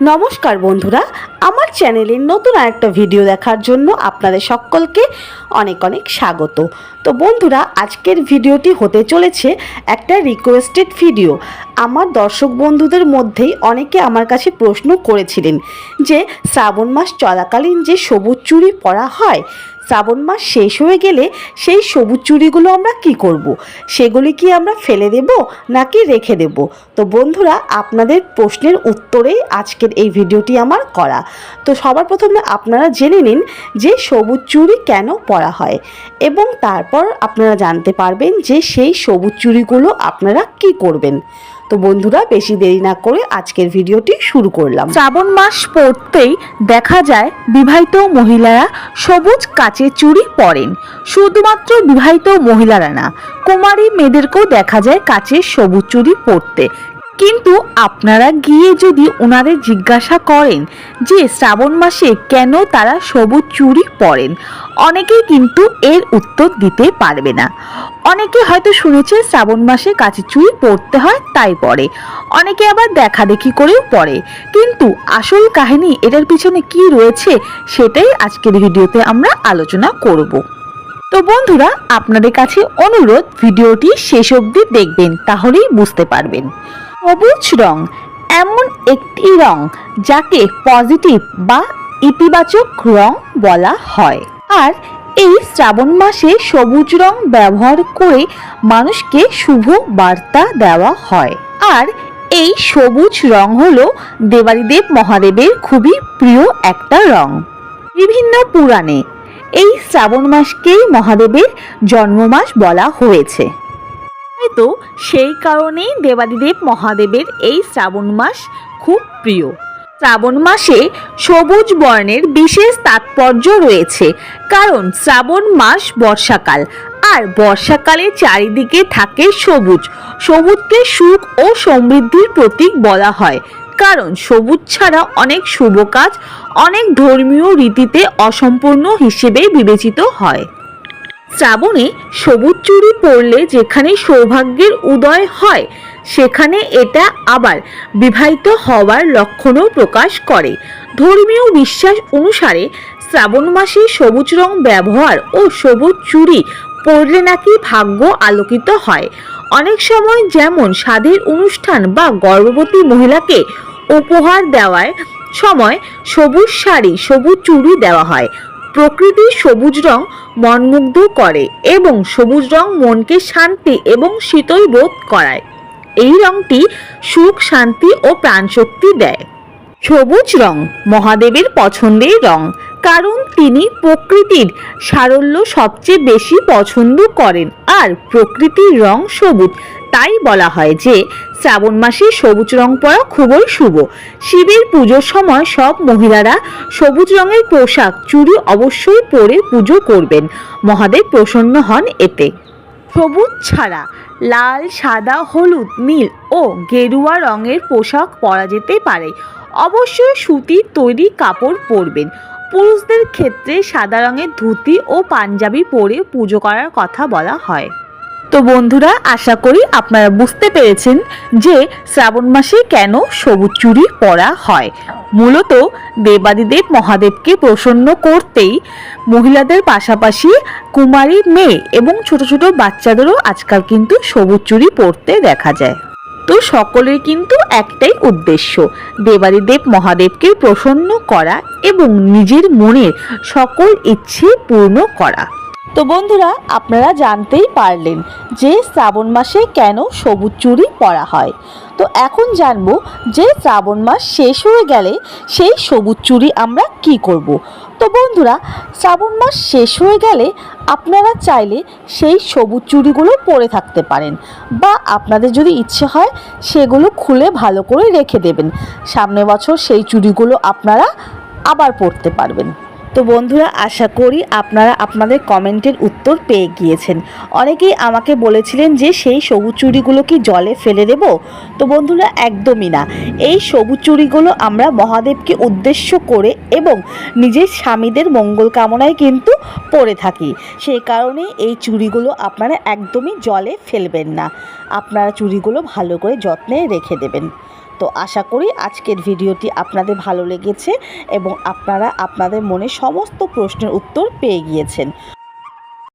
নমস্কার বন্ধুরা, আমার চ্যানেলের নতুন আরেকটা ভিডিও দেখার জন্য আপনাদের সকলকে অনেক অনেক স্বাগত। তো বন্ধুরা, আজকের ভিডিওটি হতে চলেছে একটা রিকোয়েস্টেড ভিডিও আমার দর্শক বন্ধুদের মধ্যেই অনেকে আমার কাছে প্রশ্ন করেছিলেন যে, শ্রাবণ মাস চলাকালীন যে সবুজ চুরি পরা হয় শ্রাবণ মাস শেষ হয়ে গেলে সেই সবুজ চুড়িগুলো আমরা কি করব। সেগুলি কি আমরা ফেলে দেব নাকি রেখে দেব? তো বন্ধুরা, আপনাদের প্রশ্নের উত্তরেই আজকের এই ভিডিওটি আমার করা। তো সবার প্রথমে আপনারা জেনে নিন যে সবুজ চুড়ি কেন পরা হয় এবং তারপর আপনারা জানতে পারবেন যে সেই সবুজ চুড়িগুলো আপনারা কি করবেন। তো বন্ধুরা, বেশি দেরি না করে আজকের ভিডিওটি শুরু করলাম। শ্রাবণ মাস পড়তেই দেখা যায়, বিবাহিত মহিলারা সবুজ কাচে চুড়ি পরেন। শুধুমাত্র বিবাহিত মহিলারা না, কুমারী মেয়েদেরকেও দেখা যায় কাচের সবুজ চুড়ি পরতে। কিন্তু আপনারা গিয়ে যদি ওনাদের জিজ্ঞাসা করেন যে শ্রাবণ মাসে কেন তারা সবুজ চুরি পরেন, অনেকেই কিন্তু এর উত্তর দিতে পারবে না। অনেকে হয়তো শুনেছে শ্রাবণ মাসে কাচের চুরি পরতে হয়, তাই পরে। অনেকে আবার দেখা দেখি করেও পরে। কিন্তু আসল কাহিনী এটার পিছনে কি রয়েছে সেটাই আজকের ভিডিওতে আমরা আলোচনা করব। তো বন্ধুরা, আপনাদের কাছে অনুরোধ, ভিডিওটি শেষ অবধি দেখবেন, তাহলেই বুঝতে পারবেন। সবুজ রং, এমন একটি রং যাকে পজিটিভ বা ইতিবাচক রং বলা হয়। আর এই শ্রাবণ মাসে সবুজ রং ব্যবহার করে মানুষকে শুভ বার্তা দেওয়া হয়। আর এই সবুজ রং হলো দেবাদিদেব মহাদেবের খুবই প্রিয় একটা রং। বিভিন্ন পুরাণে এই শ্রাবণ মাসকেই মহাদেবের জন্মমাস বলা হয়েছে। হয়তো সেই কারণেই দেবাদিদেব মহাদেবের এই শ্রাবণ মাস খুব প্রিয়। শ্রাবণ মাসে সবুজ বর্ণের বিশেষ তাৎপর্য রয়েছে, কারণ শ্রাবণ মাস বর্ষাকাল, আর বর্ষাকালে চারিদিকে থাকে সবুজ। সবুজকে সুখ ও সমৃদ্ধির প্রতীক বলা হয়, কারণ সবুজ ছাড়া অনেক শুভ কাজ অনেক ধর্মীয় রীতিতে অসম্পূর্ণ হিসেবে বিবেচিত হয়। শ্রাবণে সবুজ চুরি পরলে যেখানে সৌভাগ্যের উদয় হয়, সেখানে এটা আবার বিবাহিত হওয়ার লক্ষণও প্রকাশ করে। ধর্মীয় বিশ্বাস অনুসারে শ্রাবণ মাসে সবুজ রং ব্যবহার ও সবুজ চুরি পরলে নাকি ভাগ্য আলোকিত হয়। অনেক সময় যেমন স্বাদের অনুষ্ঠান বা গর্ভবতী মহিলাকে উপহার দেওয়ার সময় সবুজ শাড়ি, সবুজ চুড়ি দেওয়া হয়। প্রকৃতির সবুজ রং মনমুগ্ধ করে এবং সবুজ রং মনকে শান্তি এবং শীতল বোধ করায়। এই রংটি সুখ, শান্তি ও প্রাণশক্তি দেয়। সবুজ রং মহাদেবের পছন্দের রং, কারণ তিনি প্রকৃতির সারল্য সবচেয়ে বেশি পছন্দ করেন। আর প্রকৃতির রং সবুজ তাই বলা হয় যে শ্রাবণ মাসে সবুজ রং পরা খুবই শুভ। শিবের পুজোর সময় সব মহিলারা সবুজ রঙের পোশাক, চুড়ি অবশ্যই পরে পুজো করবেন। মহাদেব প্রসন্ন হন এতে। সবুজ ছাড়া লাল, সাদা, হলুদ, নীল ও গেরুয়া রঙের পোশাক পরা যেতে পারে। অবশ্যই সুতির তৈরি কাপড় পরবেন। পুরুষদের ক্ষেত্রে সাদা রঙের ধুতি ও পাঞ্জাবি পরে পুজো করার কথা বলা হয়। তো বন্ধুরা, আশা করি আপনারা বুঝতে পেরেছেন যে শ্রাবণ মাসে কেন সবুজ চুরি পরা হয়। মূলত দেবাদিদেব মহাদেবকে প্রসন্ন করতেই মহিলাদের পাশাপাশি কুমারী মেয়ে এবং ছোট ছোট বাচ্চাদেরও আজকাল কিন্তু সবুজ চুরি পরতে দেখা যায়। তো সকলের কিন্তু একটাই উদ্দেশ্য, দেবাদিদেব মহাদেবকে প্রসন্ন করা এবং নিজের মনের সকল ইচ্ছে পূর্ণ করা। তো বন্ধুরা, আপনারা জানতেই পারলেন যে শ্রাবণ মাসে কেন সবুজ চুড়ি পরা হয়। তো এখন জানব যে শ্রাবণ মাস শেষ হয়ে গেলে সেই সবুজ চুড়ি আমরা কি করব। তো বন্ধুরা, শ্রাবণ মাস শেষ হয়ে গেলে আপনারা চাইলে সেই সবুজ চুড়িগুলো পরে থাকতে পারেন বা আপনাদের যদি ইচ্ছে হয় সেগুলো খুলে ভালো করে রেখে দেবেন। সামনে বছর সেই চুড়িগুলো আপনারা আবার পরতে পারবেন। তো বন্ধুরা, আশা করি আপনারা আপনাদের কমেন্টের উত্তর পেয়ে গিয়েছেন। অনেকেই আমাকে বলেছিলেন যে সেই সবুজ চুড়িগুলো কি জলে ফেলে দেব? তো বন্ধুরা, একদমই না। এই সবুজ চুড়িগুলো আমরা মহাদেবকে উদ্দেশ্য করে এবং নিজের স্বামীদের মঙ্গল কামনায় কিন্তু পরে থাকি। সেই কারণে এই চুড়িগুলো আপনারা একদমই জলে ফেলবেন না। আপনারা চুড়িগুলো ভালো করে যত্নে রেখে দেবেন। তো আশা করি আজকের ভিডিওটি আপনাদের ভালো লেগেছে এবং আপনারা আপনাদের মনে সমস্ত প্রশ্নের উত্তর পেয়ে গিয়েছেন।